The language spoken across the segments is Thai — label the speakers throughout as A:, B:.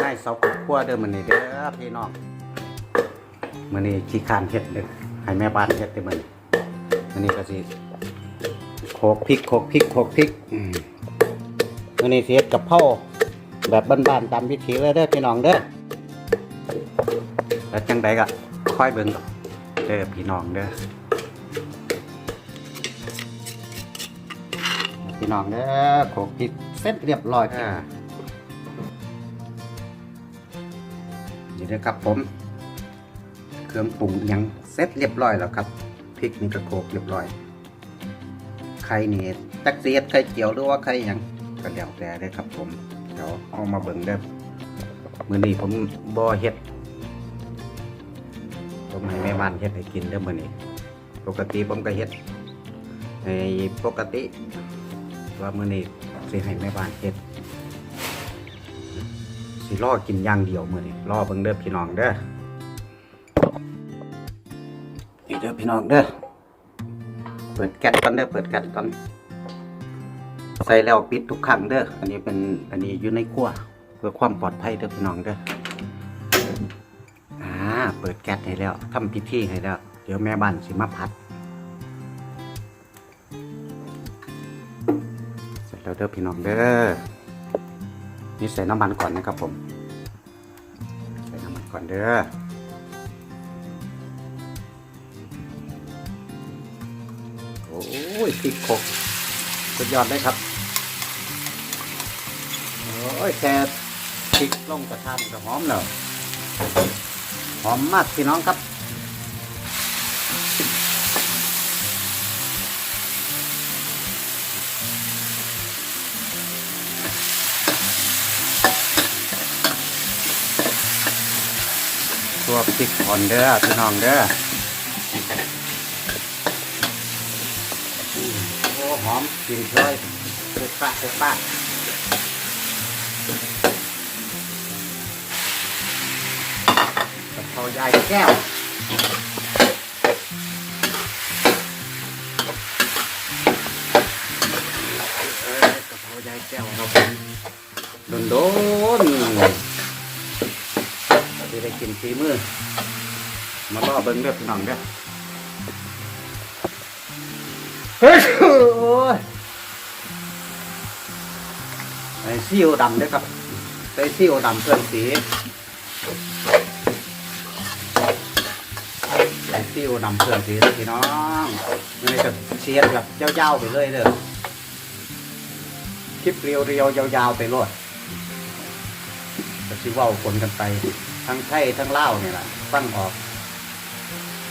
A: ง่ายเสาครอบครัวเด้อมื้อนี้เด้อพี่น้องมื้อนี้ขี้คานเฮ็ดเด้อให้แม่บ้านเฮ็ดเด้อมื้อนี้มื้อนี้ก็สิโขกพริกโขกพริกโขกพริกมมื้อนี้สิเฮ็ดกับเพราแบบบ้านๆตามวิถีเลยเด้อพี่น้องเด้อแล้วจังใดก็ค่อยเบิ่งเด้อพี่น้องเด้อพี่น้องเด้อโขกพริก เสร็จเรียบร้อยอ่านี่นะครับผม เครื่องปรุงอิหยังเสร็จเรียบร้อยแล้วครับพริกนี่ก็โขลกเรียบร้อยไข่นี่ตักเสียดไข่เจียวหรือว่าไข่หยังก็แล้วแต่เลยครับผมเดี๋ยวเอามาเบิ่งเด้อมื้อนี้ผมบ่เฮ็ดผมให้แม่บ้านเฮ็ดให้กินเด้อมื้อนี้ปกติผมก็เฮ็ดในปกติว่ามื้อนี้ สิให้แม่บ้านเฮ็ดสิรอกินอย่างเดียวมือนี้รอเบิ่งเด้อพี่น้องเด้อนี่เด้อพี่น้องเด้อเปิดแก๊สก่อนเด้อเปิดแก๊สก่อนใส่แล้วปิดทุกครั้งเด้ออันนี้เป็นอันนี้อยู่ในครัวเพื่อความปลอดภัยเด้อพี่น้องเด้ออ่าเปิดแก๊สให้แล้วทำพิธีให้แล้ว เดี๋ยวแม่บ้านสิมาพัด เด้อพี่น้องเด้อนี่ใส่น้ำมันก่อนนะครับผม ใส่น้ำมันก่อนเด้อโอ้ยพริกโคกสุดยอดเลยครับโอ้ยแค่พริกลงกระทะมันก็หอมแล้วหอมมากพี่น้องครับ วพริกอ่อนเด้อพี่น้องเด้อโอ้หอมกลิ่นเลยเผ็ดปะเผ็ดปะกะเพรายายแก้วเอ้ยกะเพรายายแก้วครับผมโดนโดน ๆที่ได้กินฝีมือ มาล่อเบิ้งเด้อพี่น้องเด้อเฮ้ยโอ้ยไอ้ซีอิ๊วดำเด้อครับใส่ซีอิ๊วดำเพิ่มสีใส่ซีอิ๊วดำเพิ่มสีเด้อพี่น้องนี่จะเชียร์แบบยาวๆไปเลยเด้อคลิปเรียวๆยาวๆไปรวด ก็สิเว้าคนกันไป ทั้งไทยทั้งเล่าเนี่ยแหละฟังออก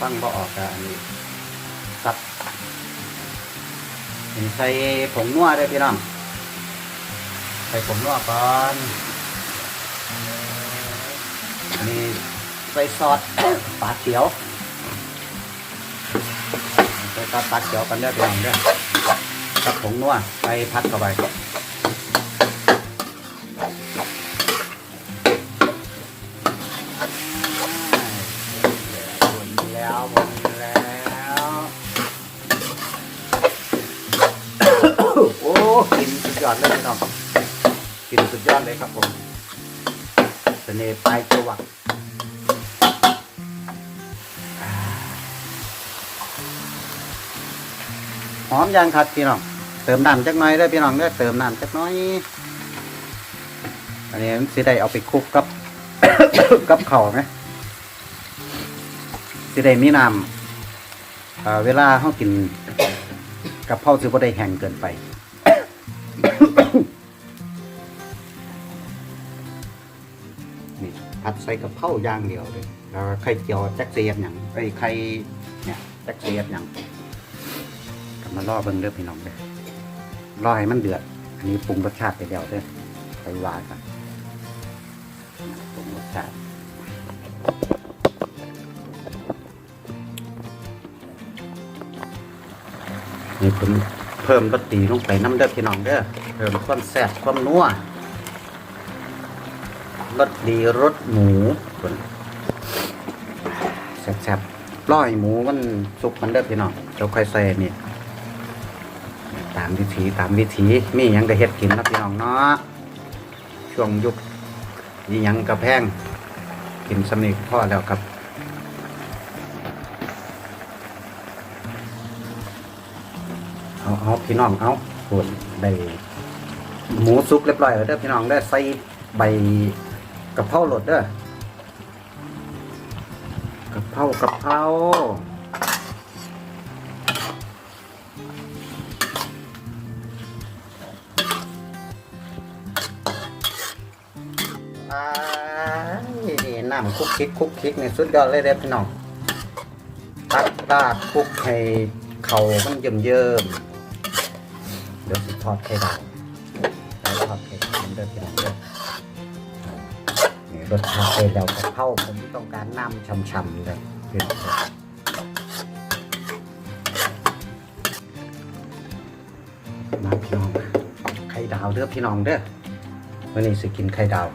A: ฟังบ่ออกก็อันนี้ซับนี่ใส่ผงนัวด้วยพี่น้องใส่ผงนัวก่อนอันนี้ใส่ซอส ปลาเขียวใส่ซอสปลาเขียวกันเด้พี่น้องเด้อกับผงนัวใส่พัดเข้าไป หมดแล้วหมดแล้ว โอ้กินสุ ดยอดเลยพี่น้องกินสุดยอดเลยครับผมเสน่ห์ปลายจวักหอมยังครับพี่น้องเติมน้ำจักน่อยเด้อพี่น้องเด้เติมน้ำจักน่อย อันนี้สิได้เอาไปคลุกกับกับข้าไหมสิได้มีน้ำเวลาเขากินกับเพราสิบ่ได้แห้งเกินไป ผัดใส่กับเพราอย่างเดียวเลยแล้วไข่เจียวแจักเสียดหยังไอ้ยไข่เนี่ยแจักเสียดหยังกลับมาล่อเบิ่งเด้อพี่น้องเด้อรอให้มันเดือด อันนี้ปรุงรสชาติไปแล้วเด้อไปวากันปรุงรสชาตินี่ผมเพิ่มรสดีลงไปน้ำเด้อพี่น้องเด้อเพิ่มความแซ่บความนัว รสดีรสหมูคนแซ่บๆร้อยหมูมันสุกมันเด้อพี่น้องเจ้าค่อยใส่นี่ตามวิถีตามวิถีมียังได้เฮ็ดกินนะพี่น้องเนาะช่วงยุคยี่ยังกระแพงกินสนิพ่อแล้วครับเอาเอาพี่น้องเอาปวดได้หมูสุกเรียบร้อยแล้วเด้อพี่น้องได้ใส่ใบ กะเพราหลดเด้อกะเพรากะเพราอ้าน้ำคุกคิกคุกคิกในสุดยอดเลยเด้อพี่น้อง ตักตาดคุกให้เขามันเยิ้มเยิ้มเดี๋ยวสิทอดไข่ดาวแล้วทอดไข่ดาวเดิมเป็นเรื่องนี่ร สชาเลยแล้วกะเพราผมต้องการน้ำช่ำๆเลยขึ้นมาพี่น้องไข่ดาวเด้อพี่น้องเด้อวันนี้สิกินไข่ดาว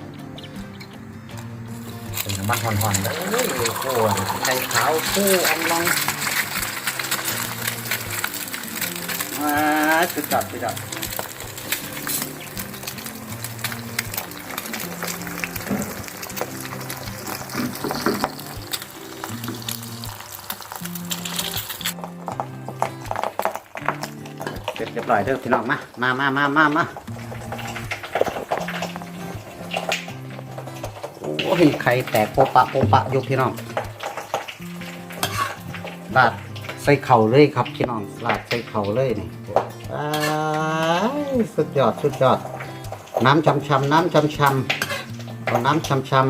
A: เป็นน้ำมันหอนๆเลยโอ้โหไข่ขาวคู่อันลองมาสุดยอดสุดยอด ร้อยเด้อพี่น้องมา มามามามามาโอ้ยไข่แตกโปะปะโปะปะอยู่พี่น้องลาดใส่เข่าเลยครับพี่น้องลาดใส่เข่าเลยนี่สุดยอดสุดยอด น้ำชำชำๆน้ำชำชำๆเอาน้ำชำชำ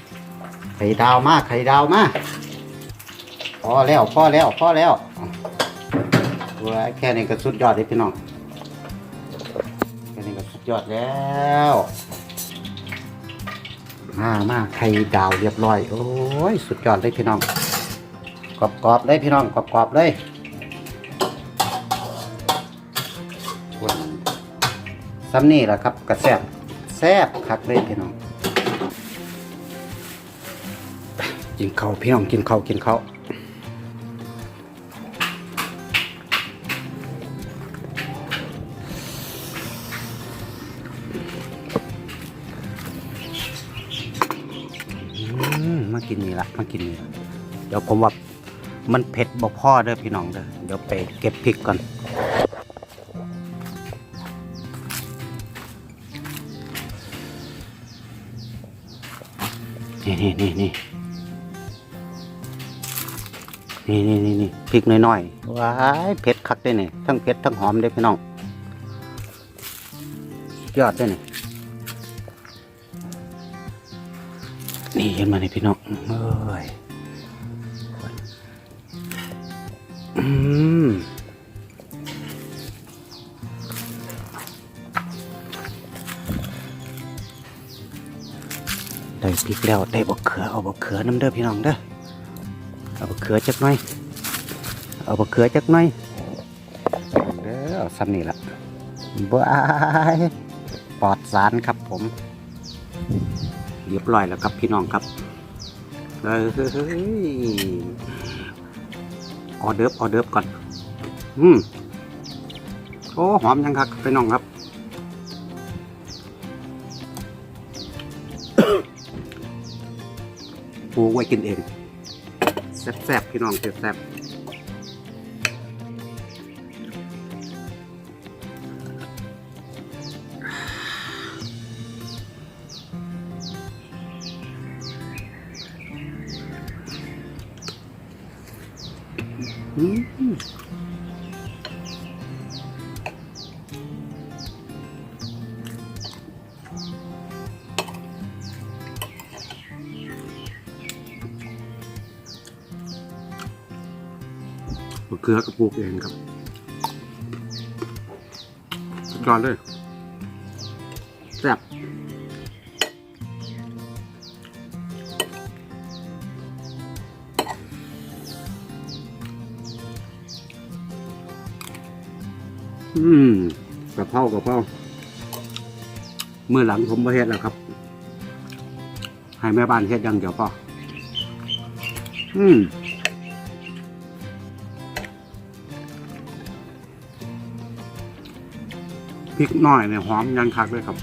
A: ๆไข่ดาวมาไข่ดาวมาพอแล้วพอแล้วพอแล้ว ว้แค่นี้ก็สุดยอดเลยพี่น้องแค่นี้ก็สุดยอดแล้วมามาไข่ดาวเรียบร้อย โอ้ย สุดยอดเลยพี่น้องกรอบๆเลยพี่น้องกรอบๆเลยซ้ำนี่แหละครับกระแซบแซบคักเลยพี่น้องกินเขาพี่น้องกินเขากินเขา กินนี่ละมากินนี่ละเดี๋ยวผมว่ามันเผ็ดบ่พ่อเด้อพี่น้องเด้อเดี๋ยวไปเก็บพริกก่อนนี่นี่นี่นี่นี่นี่นี่นี่พริกน้อยๆว้ายเผ็ดคักได้เนี่ยทั้งเผ็ดทั้งหอมเด้พี่น้องยอดได้เนี่ย เห็นมานี่พี่น้องเอ้ยอืมได้พริกแล้วได้บกเขือเอาบกเขือน้ำเด้อพี่น้องเด้อเอาบกเขือจักหน่อยเอาบกเขือจักหน่อยเด้อเอาซ้ำนี่ละบายปลอดสารครับผม เรียบร้อยแล้วครับพี่น้องครับเฮ้ยออเดิร์ฟออเดิร์ฟก่อน อืมโอ้หอมยังครับไปน้องครับปูไว้กินเองแซ่บๆพี่น้องแซ่บๆ มะเขือกระปุกเองครับสุดยอดเลย อืมกระเพรากระเพราเมื่อหลังผมประเฮ็ดแล้วครับ ให้แม่บ้านเฮ็ดย่างเดียวพออืมพริกน้อยเนี่ยหอมยังคักเลยครับ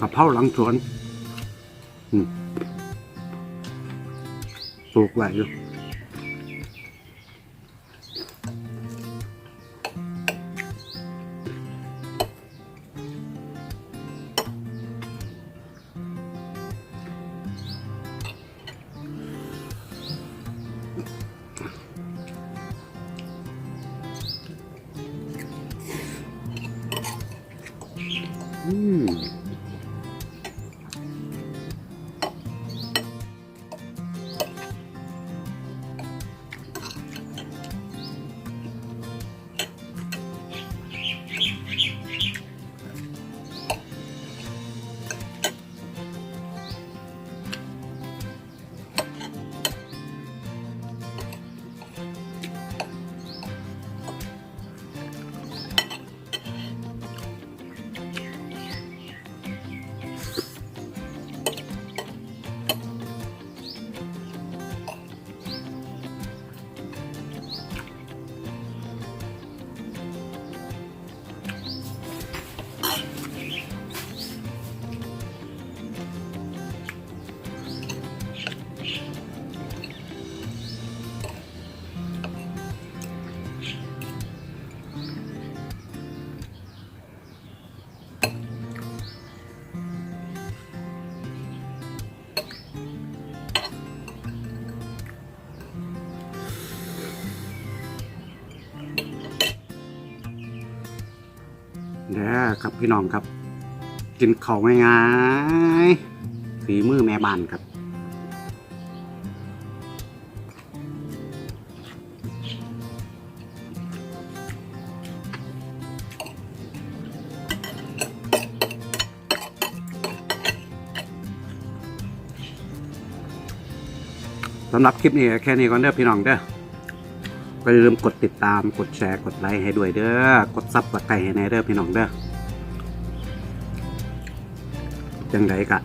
A: กะเพราหลังสวนปลูกไว้อยู่ เด้อครับพี่น้องครับ กินเขาง่ายๆฝีมือแม่บ้านครับสำหรับคลิปนี้แค่นี้ก่อนเด้อพี่น้องเด้อ ก็อย่าลืมกดติดตามกดแชร์กดไลค์ให้ด้วยเด้อกดซับกดไก่ให้แน่เด้อพี่น้องเด้อจังไดกะ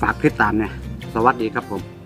A: ฝากติดตามเนี่ยสวัสดีครับผม